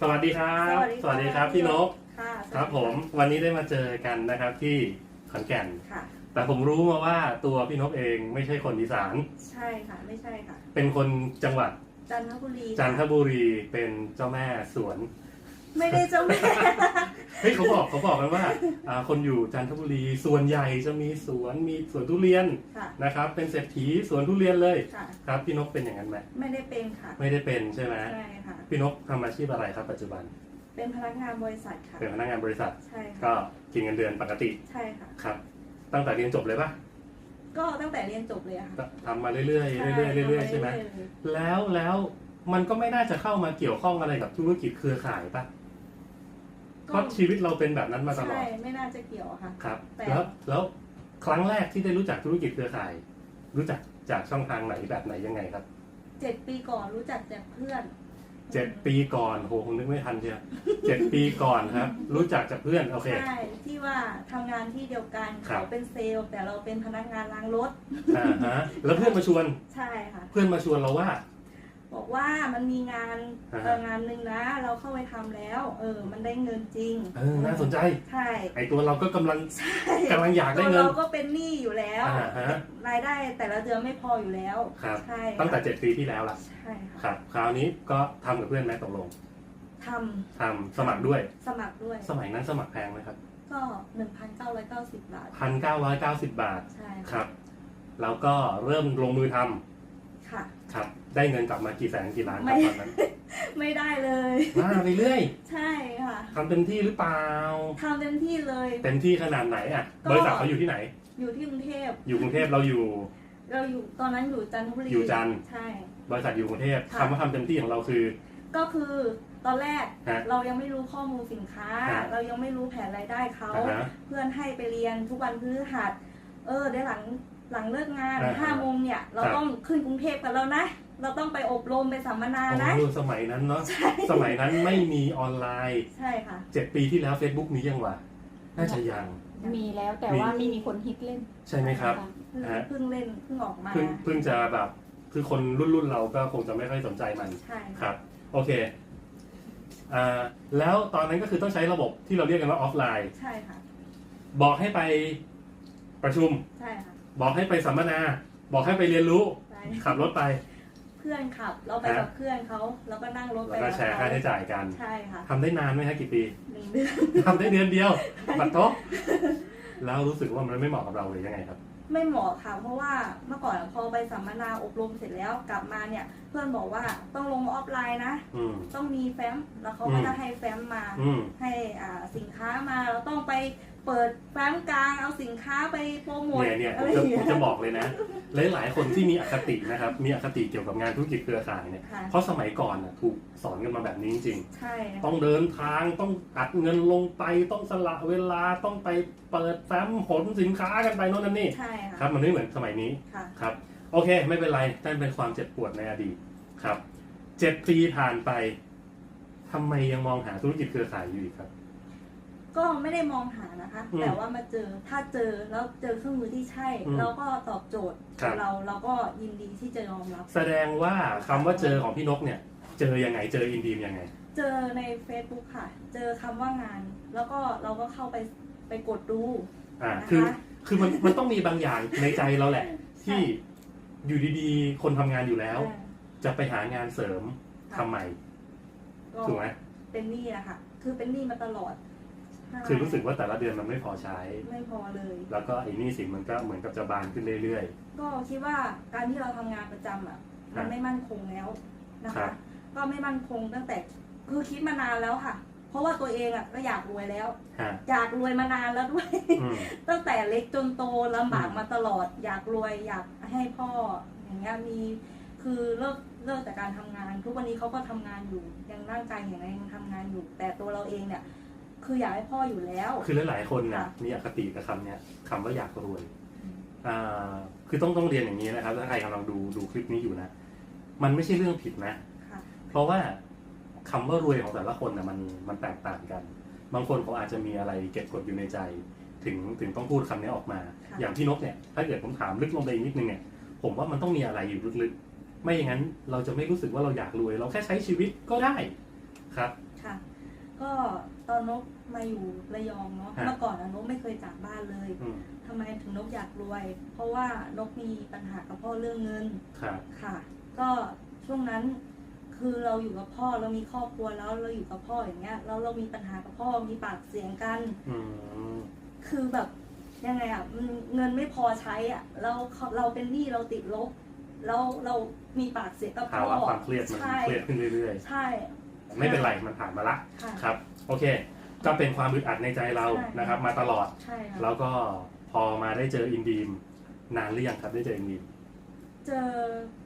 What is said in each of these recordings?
สวัสดีครับ สวัสดีค่ะครับพี่นกค่ะครับ ผมวันนี้ได้มาเจอกันนะครับที่ขอนแก่น ค่ะ แต่ผมรู้มาว่าตัวพี่นกเองไม่ใช่คนอีสานใช่ค่ะ ไม่ใช่ค่ะ เป็นคนจังหวัดจันทบุรีจันทค่ะบุรีเป็นเจ้าแม่สวน ไม่ได้เจ้าแม่ เฮ้ยเขาบอกเขาบอกกันว่าอ่า คนอยู่จันทบุรีส่วนใหญ่จะมีสวนมีสวนทุเรียนค่ะ นะครับ เป็นเศรษฐีสวนทุเรียนเลยค่ะ ครับพี่นกเป็นอย่างนั้นไหมไม่ได้เป็นค่ะ ไม่ได้เป็นใช่ไหมใช่ค่ะ พี่นกทำอาชีพอะไรครับ ปัจจุบันเป็นพนักงานบริษัทค่ะ เป็นพนักงานบริษัท ใช่ค่ะ ก็กินเงินเดือนปกติใช่ค่ะ ครับ ตั้งแต่เรียนจบเลยปะก็ตั้งแต่เรียนจบเลยอะค่ะก็ทำมาเรื่อยๆเรื่อยๆเรื่อยๆใช่ไหม ทำปเรื่อยๆแล้วแล้วมันก็ไม่น่าจะเข้ามาเกี่ยวข้องอะไรกับธุรกิจเครือข่ายปะ เพราะชีวิตเราเป็นแบบนั้นมาตลอใช่ดไม่น่าจะเกี่ยวอะค่ะ ครับ แต่ แล้วแล้วครั้งแรกที่ได้รู้จักธุรกิจเครือข่าย รู้จักจากช่องทางไหนแบบไหนยังไงครับเจ็ดปีก่อนรู้จักจากเพื่อนเจ็ดปีก่อนโหคงนึกไม่ทันเชียวเจ็ดปีก่อนครับ รู้จักจากเพื่อนโอเค ใช่ที่ว่าทำงานที่เดียวกันครับ เขาเป็นเซลล์แต่เราเป็นพนักงานล้างรถ อ่าฮะแล้วเพื่อนมาชวนใช่ค่ะ เพื่อนมาชวนเราว่า บอกว่ามันมีงานอ่าฮะเอองานหนึ่งนะ เราเข้าไปทำแล้ว เออ มันได้เงินจริงเออน่าสนใจ ใช่ไอตัวเราก็กำลังใช่กำลังอยากได้ตัวเงิน เราก็เป็นหนี้อยู่แล้ว อ่าฮะรายได้แต่ละเดือนไม่พออยู่แล้วครับ ใช่ตั้งแต่เจ็ดปีที่แล้วล่ะ ใช่คค่ะรับ คราวนี้ก็ทำกับเพื่อนไหมตกลงททำสมัครด้วยำสมัครด้วย สมัยนั้นสมัครแพงไหมครับก็หนึ่งพันเก้าร้อยเก้าสิบบาท พันเก้าร้อยเก้าสิบบาท ใช่ครับ แล้วก็เริ่มลงมือทำ ค่ะ ครับ ได้เงินกลับมากี่แสนกี่ล้านครับไม่ ตอนนั้นไม่ได้เลย มาไปเรื่อยใช่ค่ะทำเต็มที่หรือเปล่า ทำเต็มที่เลย เต็มที่ขนาดไหนอะ ก็ บริษัทเขาอยู่ที่ไหน อยู่ที่กรุงเทพอยู่กรุงเทพเราอยู่ เราอยู่ตอนนั้นอยู่จันทบุรีอยู่จันทร์ ใช่ บริษัทอยู่กรุงเทพค่ะ คำว่าทำเต็มที่ของเราคือ ก็คือตอนแรกฮะเรายังไม่รู้ข้อมูลสินค้า ฮะ เรายังไม่รู้แผนรายได้เขา อ่าฮะเพื่อนให้ไปเรียนทุกวันพฤหัส เออเดี๋ยวหลัง หลังเลิกงานอ่าฮะห้าโมงเนี่ย เราครับ ต้องขึ้นกรุงเทพกันแล้วนะ เราต้องไปอบรมไปสัมมนานะ โอ้สมัยนั้นเนาะสมัยนั้นไม่มีออนไลน์ใช่ค่ะ เจ็ดปีที่แล้ว Facebook มียังวะน่าจะยัง มีแล้วแต่ว่าไม่มีคนฮิตเล่นใช่ไหมครับะเพิ่งฮะ เพิ่งเล่นเพิ่งออกมา เพิ่งเพิ่งจะแบบ คือคนรุ่นรุ่นเราก็คงจะไม่ค่อยสนใจมัน ใช่ครับ โอเคอ่าแล้วตอนนั้นก็คือต้องใช้ระบบที่เราเรียกกันว่าออฟไลน์ ใช่ค่ะ บอกให้ไปประชุม ใช่ค่ะ บอกให้ไปสัมมนา บอกให้ไปเรียนรู้ใช่ขับรถไป เพื่อนขับ เราไปกับเพื่อนเขาแล้วก็นั่งรถไปแล้วก็กับแชร์ค่าเขาใช้จ่ายกัน ใช่ค่ะทำได้นานไหมฮะกี่ปี หนึ่งเดือนทำได้เดือนเดียว บัตรโต๊ะแล้วรู้สึกว่ามันไม่เหมาะกับเราเลยยังไงครับ ไม่เหมาะค่ะ เพราะว่าเมื่อก่อนพอไปสัมมนาอบรมเสร็จแล้วกลับมาเนี่ย เพื่อนบอกว่าต้องลงออฟไลน์นะ อืม ต้องมีแฟ้ม แล้วเขาอืก็มจะให้แฟ้มมา อืม ให้อ่าสินค้ามา เราต้องไป เปิดแฟ้มกลางเอาสินค้าไปโปรโมทเนี่ยเนี่ยผอะมไรอจะย่างผเงี้มย จะบอกเลยนะ หลาย ๆ คนที่มีอคตินะครับ มีอคติเกี่ยวกับงานธุรกิจเครือข่ายเนี่ยค่ะ เพราะสมัยก่อนน่ะถูกสอนกันมาแบบนี้จริงใช่ๆต้องเดินทางต้องอัดเงินลงไปต้องสละเวลาต้องไปเปิดแฟ้มผลสินค้ากันไปโน่นนั่นนี่ใช่ครัค่ะบมันไม่เหมือนสมัยนี้ ค่ะ ครับโอเค ไม่เป็นไรนั่นเป็นความเจ็บปวดในอดีตครับเจ็ดปีผ่านไปทำไมยังมองหาธุรกิจเครือข่ายอยู่อีกครับ ก็ไม่ได้มองหานะคะ อืมแต่ว่ามาเจอถ้าเจอแล้วเจอเครื่องมือที่ใช่ อืมเราก็ตอบโจทย์ครับ เราเราก็ยินดีที่จะยอมรับ แสดงว่าคำว่าเจอของพี่นกเนี่ย เจอยังไงเจออินดีมยังไง เจอใน Facebook ค่ะ เจอคำว่างาน แล้วก็เราก็เข้าไปไปกดดู อ่านะคะ คือคือมันมันต้องมีบางอย่างในใจเราแหละ ที่อยู่ดีๆ คนทำงานอยู่แล้ว อ่าจะไปหางานเสริมทำใหม่ก็ถูกไหมเป็นหนี้อะค่ะ คือเป็นหนี้มาตลอดใช่ คือรู้สึกว่าแต่ละเดือนมันไม่พอใช้ ไม่พอเลย แล้วก็ไอ้หนี่สินมันก็เหมือนกับจะบานขึ้นเรื่อย ก็คิดว่าการที่เราทำงานประจำอะครัมับนไม่มั่นคงแล้วนะครัคะ บ ก็ไม่มั่นคงตั้งแต่คือคิดมานานแล้วค่ะ เพราะว่าตัวเองอะก็อยากรวยแล้ว ๆฮะอยากรวยมานานแล้วด้วย อืม ตั้งแต่เล็กจนโตลำบากอืม มาตลอด อยากรวยอยากให้พ่อ อย่างเงี้ยมี คือเลิกเลิกจากการทำงาน ทุกวันนี้เขาก็ทำงานอยู่ยังร่างกายอย่างไรยังทำงานอยู่ แต่ตัวเราเองเนี่ย คืออยากให้พ่ออยู่แล้ว คือหลายๆคนนะค่ะมีอคติกับคำเนี้ยคำว่าอยากรวยอ่าคือต้องต้องเรียนอย่างนี้นะครับถ้าใครกำลังดูดูคลิปนี้อยู่นะ มันไม่ใช่เรื่องผิดนะค่ะเพราะว่าคำว่ารวยของแต่ละคนนะมันมันแตกต่างกัน บางคนเขาอาจจะมีอะไรเก็บกดอยู่ในใจ ถึงถึงต้องพูดคำนี้ออกมาค่ะอย่างพี่นกเนี่ย ถ้าเกิดผมถามลึกลงไปอีกนิดนึงเนี่ย ผมว่ามันต้องมีอะไรอยู่ลึกๆ ไม่อย่างนั้นเราจะไม่รู้สึกว่าเราอยากรวย เราแค่ใช้ชีวิตก็ได้ครับค่ะ ก็ตอนนกมาอยู่ระยองเนาะฮะ เมื่อก่อนอะนกไม่เคยจากบ้านเลยอืมทำไมถึงนกอยากรวย เพราะว่านกมีปัญหากับพ่อเรื่องเงินครับ ค่ะ ก็ช่วงนั้นคือเราอยู่กับพ่อเรามีครอบครัวแล้วเราอยู่กับพ่ออย่างเงี้ยแล้วเรามีปัญหากับพ่อมีปากเสียงกัน อืม คือแบบยังไงอะมันเงินไม่พอใช้อะเราเราเป็นหนี้เราติดลบแล้วเรามีปากเสียงกับภาพ่อวะความเครียดมันใช่ เครียดขึ้นเรื่อย ใช่ๆ ไม่เป็นไรมันผ่านมาละค่ะ ครับโอเค ก็เป็นความอึดอัดในใจเราใช่ นะครับ มาตลอด ใช่ค่ะแล้วก็พอมาได้เจออินดีมนานหรือยังครับได้เจออินดีมเจอ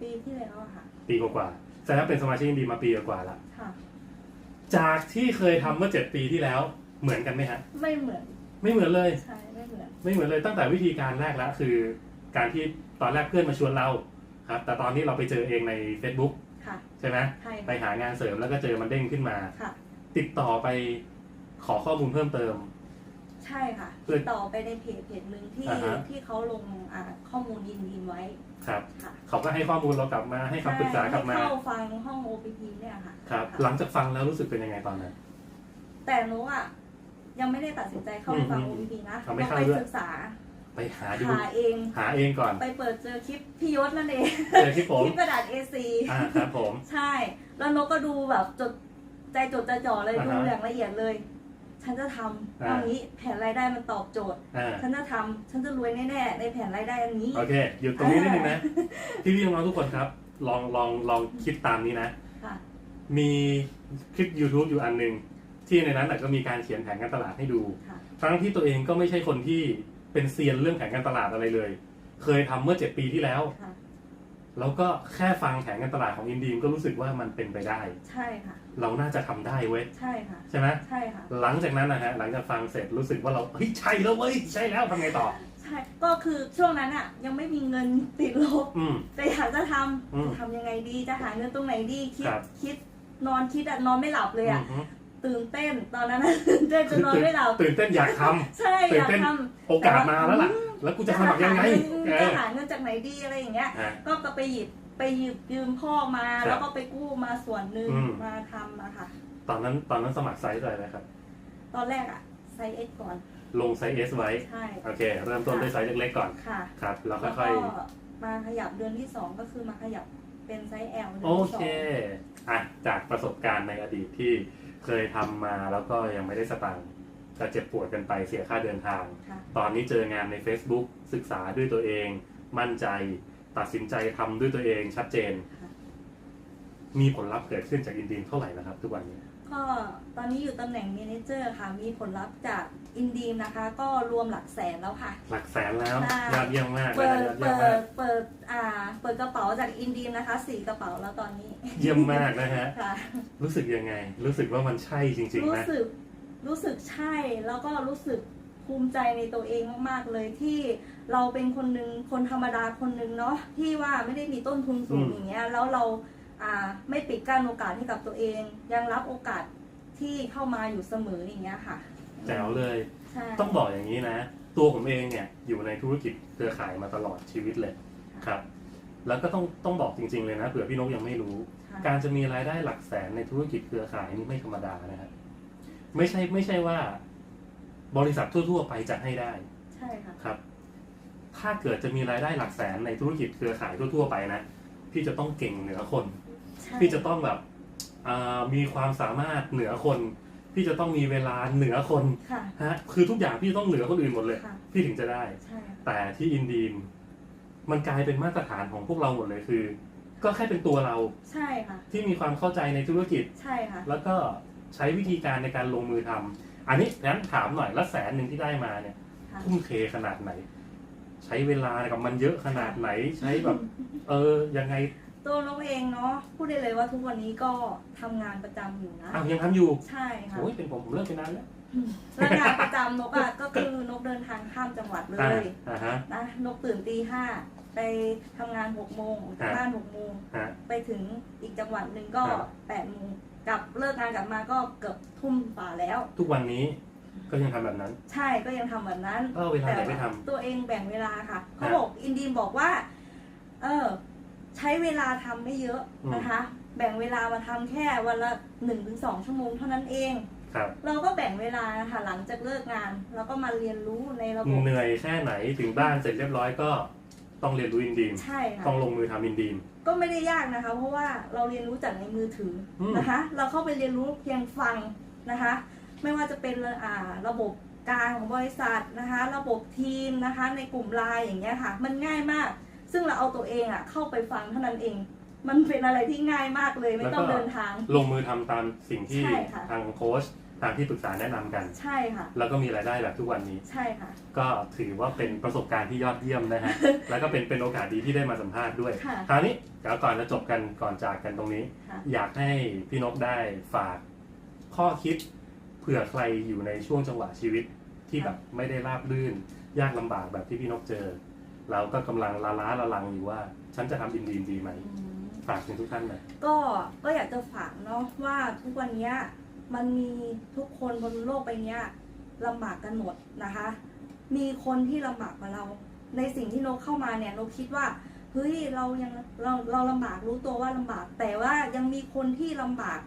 ปีที่แล้วอะค่ะ ปีกว่าๆแสดงว่าเป็นสมาชิกอินดีมมาปีกว่าๆละค่ะ จากที่เคยทำเมื่อเจ็ดปีที่แล้วเหมือนกันไหมฮะไม่เหมือนไม่เหมือนเลย ใช่ไม่เหมือนไม่เหมือนเลยตั้งแต่วิธีการแรกแล้วคือ การที่ตอนแรกเพื่อนมาชวนเราครับแต่ตอนนี้เราไปเจอเองใน Facebook ค่ะ ใช่ไหมใช่ไปค่ะหางานเสริมแล้วก็เจอมันเด้งขึ้นมา ค่ะ ติดต่อไปขอข้อมูลเพิ่มเติม ใช่ค่ะเพื่อติดต่อไปในเพจเพจหนึ่งที่อ่าฮะ ที่เขาลงอ่าข้อมูลยินดีไว้ครับ ค่ะเขาก็ให้ข้อมูลเรากลับมาให้คำปรึกษากลับมา ใช่ให้เข้าฟังห้อง OPT เนี่ยค่ะครับ หลังจากฟังแล้วรู้สึกเป็นยังไงตอนนั้น แต่หนูอะยังไม่ได้ตัดสินใจเข้าไปฟัง อืม OPT นะเอาไม่ต้องเข้าไปด้วยศึกษา ไปหาดูหาเอง หาเองก่อนไปเปิดเจอคลิปพี่ยศนั่นเองเจอที่ผมคลิปกระดาษ A4 อ่าครับผม ใช่ แล้วนกก็ดูแบบจดใจจดใจจ่อเลยอ่าดูฮะอย่างละเอียดเลย ฉันจะทำอ่า เอางี้แผนรายได้มันตอบโจทย์ อ่าฉันจะทำฉันจะรวยแน่ๆในแผนรายได้อันนี้ โอเคหยุดตรงนี้นิดนึงนะพี่พี่น้องๆทุกคนครับ ลองลองลองคิดตามนี้นะ ค่ะ มีคลิป YouTube อยู่อันหนึ่งที่ในนั้นน่ะก็มีการเขียนแผนการตลาดให้ดู ค่ะ ทั้งที่ตัวเองก็ไม่ใช่คนที่ เป็นเซียนเรื่องแผนการตลาดอะไรเลย เคยทำเมื่อเจ็ดปีที่แล้วค่ะแล้วก็แค่ฟังแผนการตลาดของอินดีมก็รู้สึกว่ามันเป็นไปได้ ใช่ค่ะ เราน่าจะทำได้เว้ย ใช่ค่ะ ใช่ไหมใช่ค่ะ หลังจากนั้นนะฮะ หลังจากฟังเสร็จรู้สึกว่าเราเฮ้ยใช่แล้วเว้ย ใช่แล้วทำไงต่อ ใช่ ก็คือช่วงนั้นอะยังไม่มีเงินติดลบอืมแต่อยากจะทอืมำจะทำยังไงดี จะหาเงินตรงไหนดี คิดครับคิด นอนคิดอะนอนไม่หลับเลยอะอือฮึ ตื่นเต้นตอนนั้นอะตื่นเต้นจนนอนไม่หลับตื่นเต้นอยากทำใช่ตื่อนยากเต้นทโอกาสมาแล้วล่ะอืมแล้วกูำจะสมัครยังไงจะเอหาอเงินจะหาเงินจากไหนดีอะไรอย่างเงี้ยฮะก็ก็ไปหยิบไปหยิบยืมพ่อมาครับแล้วก็ไปกู้มาส่วนหนึ่งอืมมาทำอะค่ะ ตอนนั้นตอนนั้นสมัครไซส์อะไรนะครับ ตอนแรกอะไซส์เอ็กก่อน ลงไซส์ S ไว้ใช่โอเค เริ่มต้นด้วยไซส์เล็กๆก่อนค่ะครับแล้วแล้วค่ก็อยมาขยับเดือนที่สองก็คือมาขยับเป็นไซส์ L เดืๆอนโอที่สเคองอะจากประสบการณ์ในอดีตที่ เคยทำมาแล้วก็ยังไม่ได้สตังค์ก็เจ็บปวดกันไปเสียค่าเดินทางค่ะตอนนี้เจองานใน Facebook ศึกษาด้วยตัวเอง มั่นใจตัดสินใจทำด้วยตัวเองชัดเจนค่ะมีผลลัพธ์เกิดขึ้นจากอินดีมเท่าไหร่นะครับ ทุกวันนี้ ก็ตอนนี้อยู่ตำแหน่ง m ม n เจอร์ค่ะ มีผลลัพธ์จากอินดีมนะคะ ก็รวมหลักแสนแล้วค่ะ หลักแสนแล้วใช่ ยอดเยี่ยมมากเปินะดยอดเยี่ยเปิมมากดเปิดอ่าเปิดกระเป๋าจากอินดีมนะคะสี่กระเป๋าแล้วตอนนี้เยี่ยมมากนะฮะ ค่ะ รู้สึกยังไง รู้สึกว่ามันใช่จริง ๆ รู้นะ สึกรู้สึกใช่แล้วก็รู้สึกภูมิใจในตัวเองมาก ๆ เลยที่เราเป็นคนหนึ่งคนธรรมดาคนหนึ่งเนาะที่ว่าไม่ได้มีต้นทุนสูงอืม อย่างเงี้ยแล้วเราอ่า ไม่ปิดกั้นโอกาสให้กับตัวเอง ยังรับโอกาสที่เข้ามาอยู่เสมออย่างเงี้ยค่ะแจ๋วเลยใช่ต้องบอกอย่างนี้นะ ตัวผมเองเนี่ยอยู่ในธุรกิจเครือข่ายมาตลอดชีวิตเลยครับ แล้วก็ต้องต้องบอกจริง ๆเลยนะเผื่อพี่นกยังไม่รู้ค่ะการจะมีรายได้หลักแสนในธุรกิจเครือข่ายนี่ไม่ธรรมดานะครับไม่ใช่ไม่ใช่ว่า บริษัททั่ว ๆ ไปจะให้ได้ ใช่ค่ะครับ ถ้าเกิดจะมีรายได้หลักแสนในธุรกิจเครือข่ายทั่ว ๆ ไปนะพี่จะต้องเก่งเหนือคน ใช่พี่จะต้องแบบอ่ามีความสามารถเหนือคนพี่จะต้องมีเวลาเหนือคนค่ะ ฮะคือทุกอย่างพี่ต้องเหนือคนอื่นหมดเลย ค่ะ พี่ถึงจะได้ ใช่ค่ะแต่ที่อินดีมมันกลายเป็นมาตรฐานของพวกเราหมดเลยคือ ก็แค่เป็นตัวเราใช่ค่ะ ที่มีความเข้าใจในธุรกิจ ใช่ค่ะ แล้วก็ใช้วิธีการในการลงมือทำอันนี้งั้นถามหน่อยแล้วแสนหนึ่งที่ได้มาเนี่ยค่ะ ทุ่มเทขนาดไหน ใช้เวลากับมันเยอะขนาดไหน ใช้แบบ เออยังไง ตัวนกเองเนาะพูดได้เลยว่าทุกวันนี้ก็ทำงานประจำอยู่นะ อ้าวยังทำอยู่ใช่ค่ะโอ้ยเป็นผมผมเลิกไปนานแล้วแล้วงานประจำนกอะก็คือนกเดินทางข้ามจังหวัดเลอ่าย อ่าฮะ นะนกตื่นตีห้าไปทำงานหกโมงจากฮะ บ้านหกโมงฮะ ไปถึงอีกจังหวัดหนึ่งก็ครับ แปดโมงกลับเลิกงานกลับมาก็เกือบทุ่มป่าแล้ว ทุกวันนี้ก็ยังทำแบบนั้นใช่ก็ยังทำแบบนั้นก็เอาเวลาแต่ไหนไปทตัวเองแบ่งเวลาค่ะ เขาฮะ บอกอินดีนบอกว่า เออ ใช้เวลาทำไม่เยอะอืม นะคะ แบ่งเวลามาทำแค่วันละหนึ่งถึงสองชั่วโมงเท่านั้นเอง ครับ เราก็แบ่งเวลานะคะหลังจากเลิกงานเราก็มาเรียนรู้ในระบบเหนื่อยแค่ไหนถึงบ้านเสร็จเรียบร้อยก็ต้องเรียนรู้อินดีมใช่ค่ะ ต้องลงมือทำอินดีม ก็ไม่ได้ยากนะคะ เพราะว่าเราเรียนรู้จากในมือถืออม นะคะ เราเข้าไปเรียนรู้เพียงฟังนะคะ ไม่ว่าจะเป็นอ่าระบบการของบริษัทนะคะ ระบบทีมนะคะ ในกลุ่มไลน์อย่างเงี้ยค่ะ มันง่ายมาก ซึ่งเราเอาตัวเองอะเข้าไปฟังเท่านั้นเอง มันเป็นอะไรที่ง่ายมากเลยไม่ต้องเดินทาง ลงมือทำตามสิ่งที่ใช่ค่ะทางโค้ชทางที่ปรึกษาแนะนำกัน ใช่ค่ะ แล้วก็มีรายได้แบบทุกวันนี้ ใช่ค่ะ ก็ถือว่าเป็นประสบการณ์ที่ยอดเยี่ยมนะฮะ แล้วก็เป็นเป็นโอกาสดีที่ได้มาสัมภาษณ์ด้วยค่ะคราวนี้เดี๋ยวก่อนจะจบกันก่อนจากกันตรงนี้ค่ะอยากให้พี่นกได้ฝากข้อคิดเผื่อใครอยู่ในช่วงจังหวะชีวิตที่แบบไม่ได้ราบรื่น ยากลำบากแบบที่พี่นกเจอ แล้วก็กำลังลาล้าละลังอยู่ว่า ฉันจะทำอินดีมดีไหมอืมฝากถึงทุกท่านหน่อย ก็ก็อยากจะฝากเนาะว่าทุกวันเนี้ยมันมีทุกคนบนโลกใบเนี้ยลำบากกันหมดนะคะ มีคนที่ลำบากกว่าเรา ในสิ่งที่นกเข้ามาเนี่ยนกคิดว่าเฮ้ยเรายังเราเราลำบากรู้ตัวว่าลำบาก แต่ว่ายังมีคนที่ลำบาก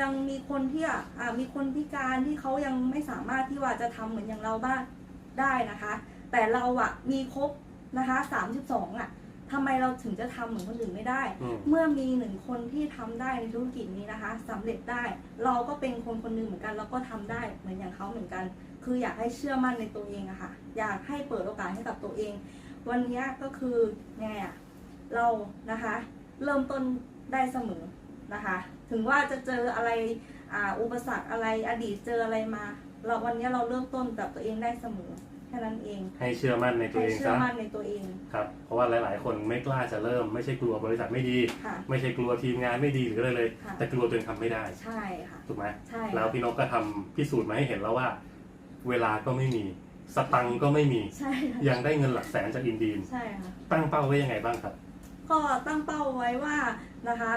ยังมีคนที่อะอ่ามีคนพิการที่เขายังไม่สามารถที่ว่าจะทำเหมือนอย่างเราบ้างได้นะคะ แต่เราอะมีครบ นะคะ32อะทำไมเราถึงจะทำเหมือนคนอื่นไม่ได้ อืม เมื่อมีหนึ่งคนที่ทำได้ในธุรกิจนี้นะคะสำเร็จได้ เราก็เป็นคนคนหนึ่งเหมือนกัน เราก็ทำได้เหมือนอย่างเขาเหมือนกัน คืออยากให้เชื่อมั่นในตัวเองอะค่ะ อยากให้เปิดโอกาสให้กับตัวเอง วันนี้ก็คือไงอะเรานะคะ เริ่มต้นได้เสมอนะคะ ถึงว่าจะเจออะไรอ่าอุปสรรคอะไรอดีตเจออะไรมา เราวันนี้เราเริ่มต้นกับตัวเองได้เสมอแค่นั้นเอง ให้เชื่อมั่นในตัวให้เองเชื่อซะมั่นในตัวเองครับ เพราะว่าหลาย ๆ คนไม่กล้าจะเริ่ม ไม่ใช่กลัวบริษัทไม่ดี ค่ะ ไม่ใช่กลัวทีมงานไม่ดีหรืออะไรเลย ค่ะ แต่กลัวตัวเองทำไม่ได้ใช่ค่ะ ถูกไหมใช่แล้วพี่นกก็ทำพิสูจน์มาให้เห็นแล้วว่า เวลาก็ไม่มี สตังค์ก็ไม่มี ใช่ค่ะยังได้เงินหลักแสนจากอินดีมใช่ค่ะ ตั้งเป้าไว้ยังไงบ้างครับ ก็ตั้งเป้าไว้ว่านะคะ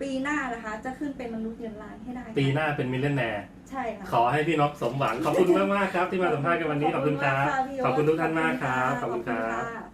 ปีหน้านะคะ จะขึ้นเป็นมนุษย์เงินล้านให้ได้ค่ะปีหน้าเป็นมิลเลนแนร์ใช่ค่ะ ขอให้พี่นกสมหวัง ขอบคุณมากๆครับ ที่มาสัมภาษณ์กันวันนี้ขอบคุณครับมากะพี่โอ๊ตขอบคุณทุกท่านมากครับ ขอบคุณครับขอบคุณค่ะ